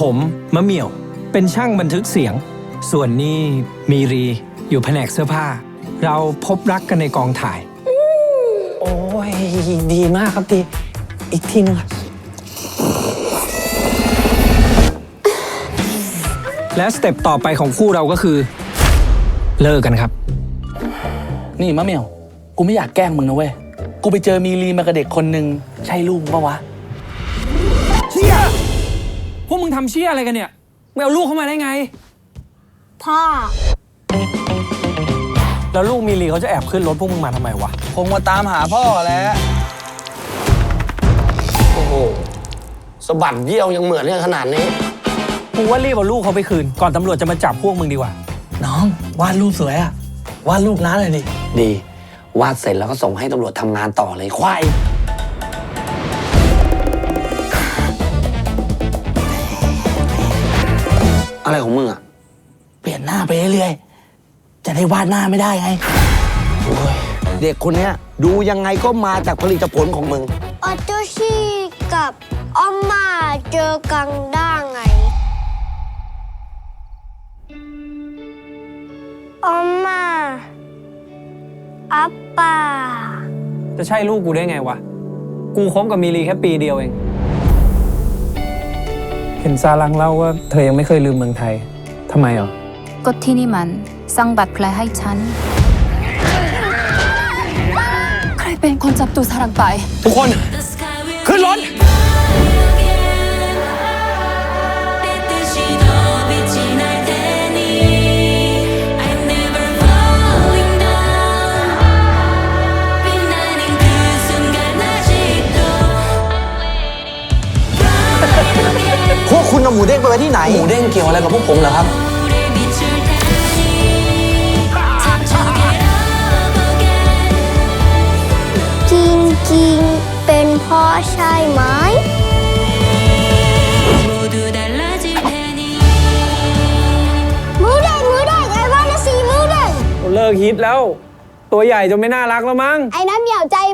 ผมมะเหมี่ยว เป็นช่างบันทึกเสียง ส่วนนี้มีรีอยู่แผนกเสื้อผ้า เราพบรักกันในกองถ่าย โอ้ย ดีมากครับดี อีกทีนึงครับ และสเต็ปต่อไปของคู่เราก็คือ เลิกกันครับ นี่มะเหมียว กูไม่อยากแกล้งมึงนะเว้ย กูไปเจอมีรีมากับเด็กคนหนึ่งใช่ลูกมึงปะวะ เชี่ยพ วกมึงทำเชี่ยอะไรกันเนี่ยไม่เอาลูกเข้ามาได้ไง พ่อ แล้วลูกมีรีเขาจะแอบขึ้นรถพวกมึงมาทำไมวะ คงมาตามหาพ่อแหล้วโอ้โหสะบัดเยี่ยวยังเหมือนกันขนาดนี้ กูว่ารีบเอาลูกเขาไปคืน ก่อนตำรวจจะมาจับพวกมึงดีกว่า น้องวาดรูปสวยอะวาดรูปน้าเลยดิ ดี วาดเสร็จแล้วก็ส่งให้ตำรวจทำงานต่อเลยควาย อะไรของมึงอะ เปลี่ยนหน้าไปเรื่อยๆ จะได้วาดหน้าไม่ได้ไง เด็กคนเนี้ยดูยังไงก็มาจากผลิตผลของมึง ออโตชีกับออมมาเจอกันได้ไงออมมาอัปปา จะใช่ลูกกูได้ไงวะ กูคบกับมีรีแค่ปีเดียวเอง เห็นซาลังเล่าว่าเธอยังไม่เคยลืมเมืองไทยทำไมอะก็ที่นี่มันสร้างบาดแผลให้ฉัน ใครเป็นคนจับตูสารังไป ทุกคน ขึ้นรถ เอาหมูเด้งไปไว้ที่ไหน หมูเด้งเกี่ยวอะไรกับพวกผมเหรอครับ จริงๆ เป็นพ่อใช่ไหมมูเด้งมูเด้งไอ้วันละสีมูเด้งเลิกฮิตแล้ว ตัวใหญ่จนไม่น่ารักแล้วมั้ง ไอ้น้ำเหมียวใจหมา